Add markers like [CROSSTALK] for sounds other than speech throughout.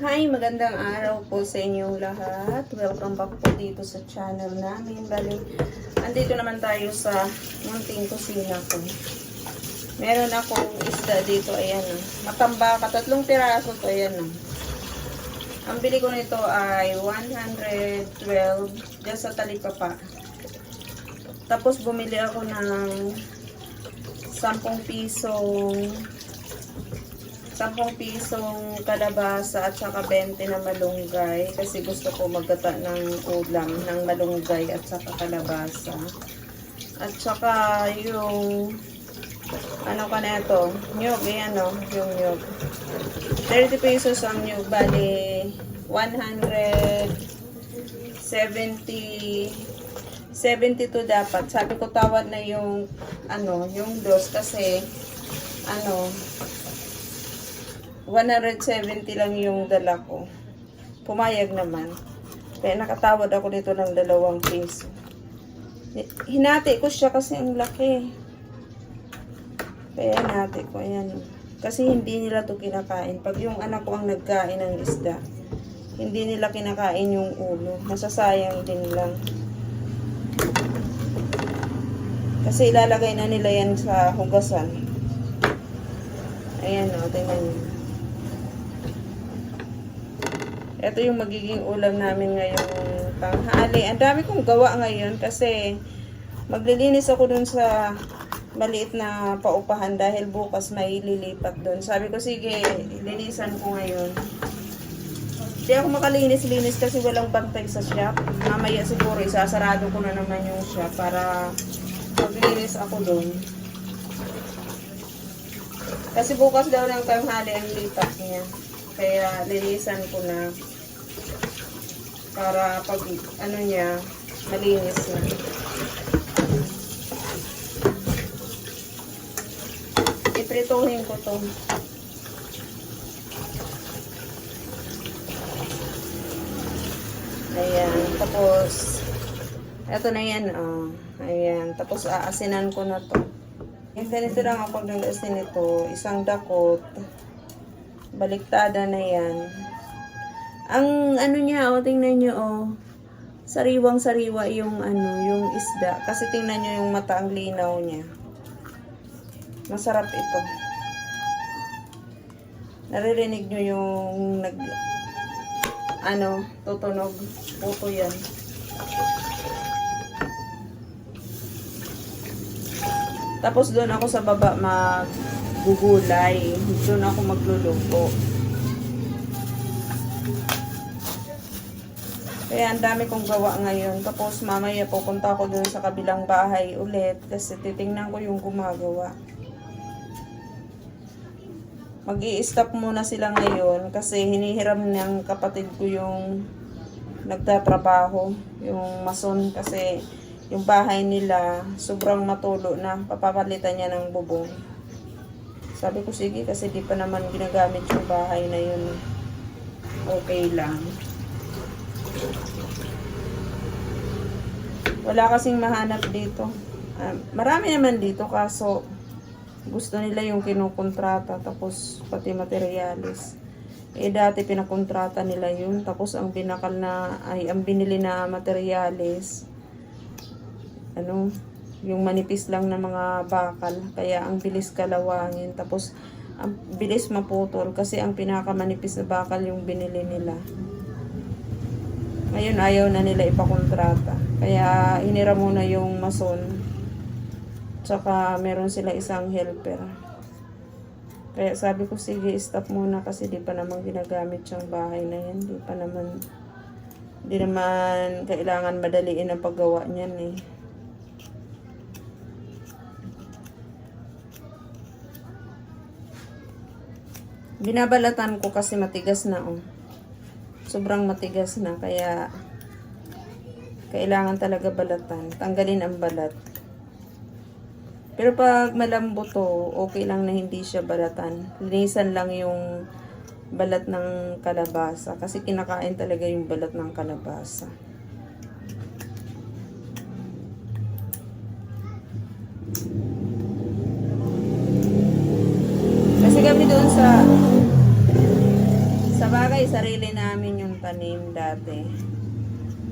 Hi, magandang araw po sa inyong lahat. Welcome back po dito sa channel namin. Bali, andito naman tayo sa munting kusina ko. Meron akong isda dito, ayan o. Matambaka, tatlong piraso to, ayan o. Ang bili ko nito ay 112 dyan sa talipapa. Tapos bumili ako ng 10 pisong 10 pisong kalabasa at saka 20 na malunggay kasi gusto ko magkata ng ulam ng malunggay at saka kalabasa. At saka yung ano ka na ito? Nyug, ayan o, yung nyug. 30 pesos ang nyug, bali 170 72 dapat. Sabi ko tawad na yung ano, yung dos kasi ano 170 lang yung dala ko. Pumayag naman. Kaya nakatawad ako dito ng dalawang piso. Hinati ko siya kasi ang laki. Kaya hinati ko. Ayan. Kasi hindi nila to kinakain. Pag yung anak ko ang nagkain ng isda, hindi nila kinakain yung ulo. Masasayang din lang. Kasi ilalagay na nila yan sa hugasan. Ayan o, tingnan nyo. Ito yung magiging ulam namin ngayong tanghali. Ang dami kong gawa ngayon kasi maglilinis ako dun sa maliit na paupahan dahil bukas may lilipat dun. Sabi ko, sige, linisan ko ngayon. Hindi ako makalinis-linis kasi walang bantay sa shop. Mamaya siguro isasarado ko na naman yung shop para maglinis ako dun. Kasi bukas daw ng tanghali ang lipat niya. Kaya linisan ko na para pag ano niya malinis na. Iprituhin ko to. Ayan. Tapos, eto na yan. Oh. Ayan. Tapos, aasinan ko na to. Yung ganito lang ako ng asin nito. Isang dakot. Baliktada na yan. Ang ano niya, oh, tingnan niyo, oh. Sariwang-sariwa yung ano, yung isda. Kasi tingnan niyo yung mata ang linaw niya. Masarap ito. Naririnig niyo yung nag ano, tutunog. Puto yan. Tapos doon ako sa baba maggugulay. Doon ako magluluto. Kaya ang dami kong gawa ngayon. Tapos mamaya pupunta ako dun sa kabilang bahay ulit kasi titingnan ko yung gumagawa. mag stop muna sila ngayon kasi hinihiram ng kapatid ko yung nagtatrabaho, yung mason kasi yung bahay nila sobrang matulo na papapalitan niya ng bubong. Sabi ko sige kasi di pa naman ginagamit yung bahay na yun. Okay lang. Wala kasing mahanap dito. Ah, marami naman dito kaso gusto nila yung kinukontrata tapos pati materialis. Eh dati pinakontrata nila yun tapos ang binakal na ay ang binili na materialis ano yung manipis lang na mga bakal kaya ang bilis kalawangin tapos ang bilis maputol kasi ang pinakamanipis na bakal yung binili nila. Ngayon ayaw na nila ipakontrata. Kaya hinira muna yung mason. Tsaka meron sila isang helper. Kaya sabi ko sige stop muna kasi di pa naman ginagamit yung bahay na yan. Di pa naman di naman kailangan madaliin ang paggawa niyan eh. Binabalatan ko kasi matigas na oh sobrang matigas na kaya kailangan talaga balatan. Tanggalin ang balat. Pero pag malambot to, okay lang na hindi siya balatan. Linisan lang yung balat ng kalabasa kasi kinakain talaga yung balat ng kalabasa. Kasi kami doon sa sa bagay sa sarili namin tanim dati.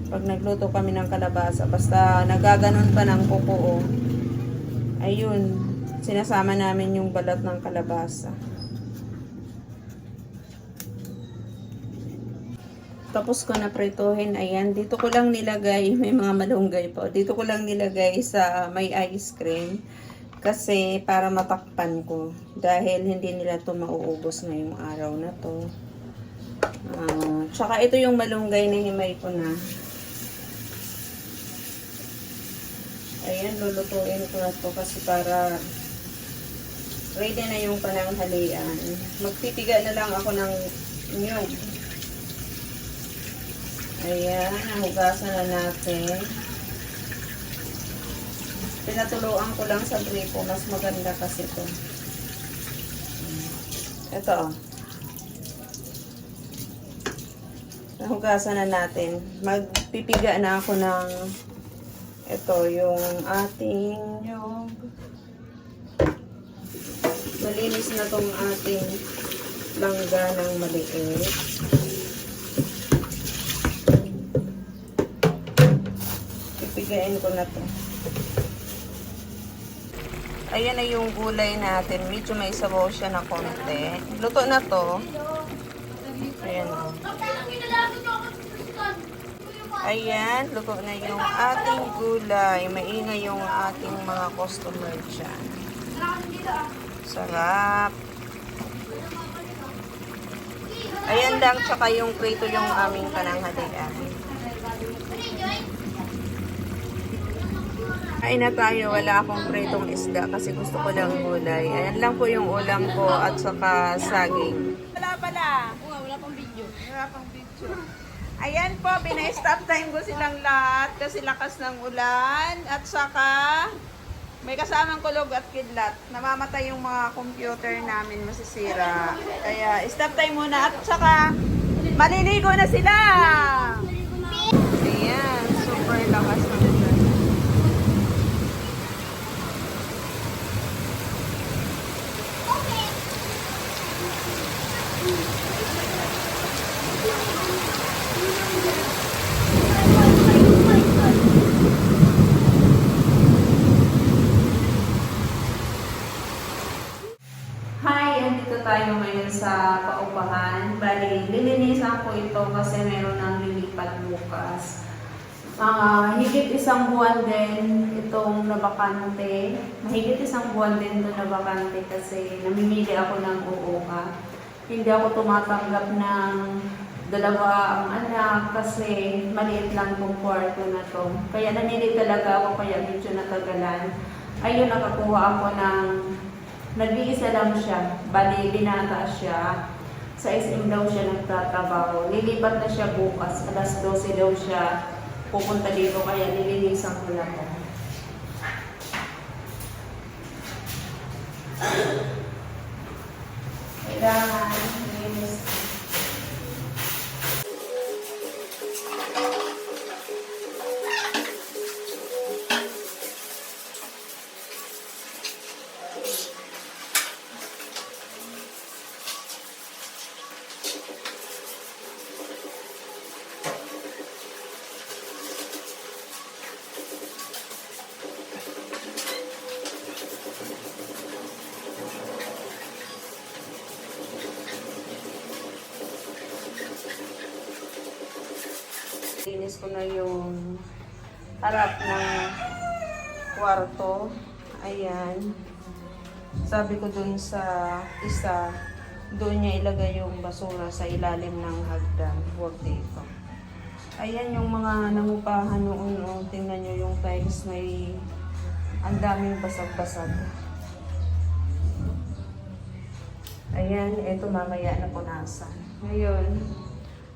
Pag nagluto kami ng kalabasa, basta nagaganon pa ng kuko, ayun, sinasama namin yung balat ng kalabasa. Tapos ko na prituhin, ayan, dito ko lang nilagay, [LAUGHS] may mga malunggay po, dito ko lang nilagay sa may ice cream kasi para matakpan ko dahil hindi nila to mauubos ngayong araw na to. Ah, tsaka ito yung malunggay na himay ko na. Ayan, lulutuin ko na to kasi para ready na yung pananghalian. Magpipiga na lang ako ng nyug. Ayan, nahugasan na natin. Pinatuluan ko lang sa gripo. Mas maganda kasi ito. Ito oh. Nahugasan na natin. Magpipiga na ako ng ito yung ating yung malinis na tong ating langga ng maliit. Pipigain ko na to. Ayan na yung gulay natin. Medyo may sabaw siya na konti. Luto na to. Ayan o. Ayan, luto na yung ating gulay. Maingay yung ating mga customer dyan. Sarap. Ayan lang, tsaka yung prito yung aming pananghalian. Kain na tayo, wala akong pritong isda kasi gusto ko lang gulay. Ayan lang po yung ulam ko at saka saging. Wala pala. wala pang video. Wala pang video. Ayan po, bina-stop time ko silang lahat kasi lakas ng ulan at saka may kasamang kulog at kidlat. Namamatay yung mga computer namin, masisira. Kaya stop time muna at saka maliligo na sila. Ayan, super lakas ng ulan. Hi! Andito tayo ngayon sa paupahan. Bali, lilinisan ko ito kasi meron ng lilipat bukas. Ah, higit isang buwan din itong nabakante. Mahigit isang buwan din ito nabakante kasi namimili ako ng uuka. Hindi ako tumatanggap ng dalawa ang anak kasi maliit lang tong kwarto na to. Kaya nanili talaga ako kaya medyo natagalan. Ayun, nakakuha ako ng Nag-iisa lang siya. Bali, binata siya. Sa SM daw siya nagtatrabaho. Lilipat na siya bukas. Alas 12 daw siya pupunta dito. Kaya nilinisan ko lang. Kailangan Linis ko na yung harap ng kwarto. Ayan. Sabi ko dun sa isa, doon niya ilagay yung basura sa ilalim ng hagdan. Huwag dito. Ayan yung mga nangupahan noon. Oh. Tingnan nyo yung tiles may ang daming basag-basag. Ayan, ito mamaya na punasan. Ngayon,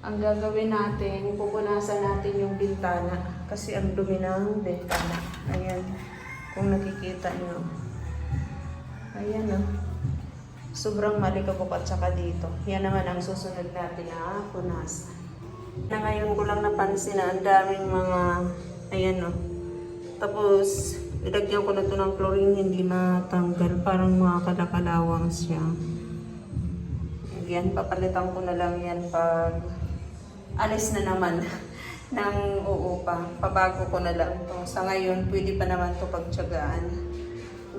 ang gagawin natin, pupunasan natin yung bintana. Kasi ang dumi ng bintana. Ayan, kung nakikita nyo. Ayan o. Sobrang malikabok at saka dito. Yan naman ang susunod natin na punasan. Na ngayon ko lang napansin na ang daming mga, ayan o. Tapos, nilagyan ko na to ng chlorine, hindi matanggal. Parang mga kalakalawang siya. yan. Papalitan ko na lang yan pag alis na naman [LAUGHS] ng uupa. Pabago ko na lang to. Sa ngayon, pwede pa naman to pagtsagaan.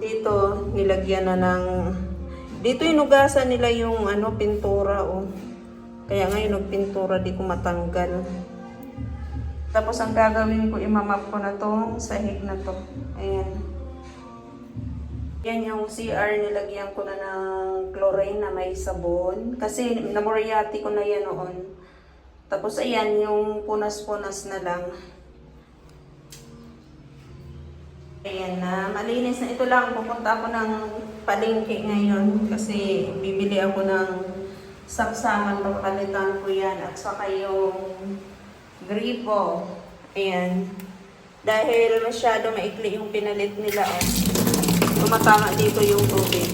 Dito, nilagyan na ng... Dito inugasan nila yung ano, pintura. Oh. Kaya ngayon, nagpintura, di ko matanggal. Tapos ang gagawin ko, imamap ko na tong sahig na to. Ayan. Yan yung CR, nilagyan ko na ng chlorine na may sabon. Kasi namoriati ko na yan noon. Tapos ayan, yung punas-punas na lang. Ayan na, malinis na. Ito lang, pupunta ako ng palengke ngayon. Kasi bibili ako ng saksakan, papalitan ko yan. At saka yung gripo. Ayan. Dahil masyado maikli yung pinalit nila. Oh. Tumatama dito yung tubig.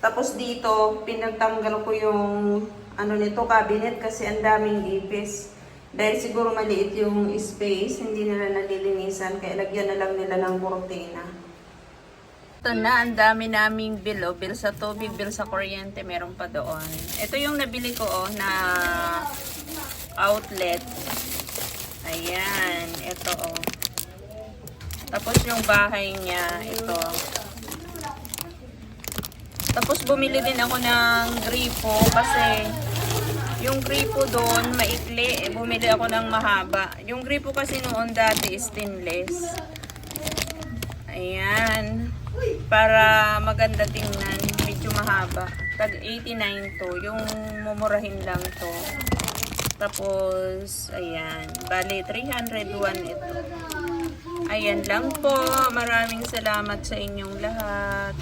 Tapos dito, pinagtanggal ko yung ano nito, cabinet kasi ang daming ipis. Dahil siguro maliit yung space, hindi nila nalilinisan, kaya lagyan na lang nila ng kurtina. Ito na, ang dami naming bill, oh. bill sa tubig, bill sa kuryente, meron pa doon. Ito yung nabili ko oh, na outlet. Ayan, ito oh. Tapos yung bahay niya, ito. Tapos bumili din ako ng gripo kasi yung gripo doon maikli, eh, bumili ako ng mahaba. Yung gripo kasi noon dati stainless. Ayan. Para maganda tingnan, medyo mahaba. Tag 89 to, yung mumurahin lang to. Tapos, ayan. Bali, 301 ito. Ayan lang po. Maraming salamat sa inyong lahat.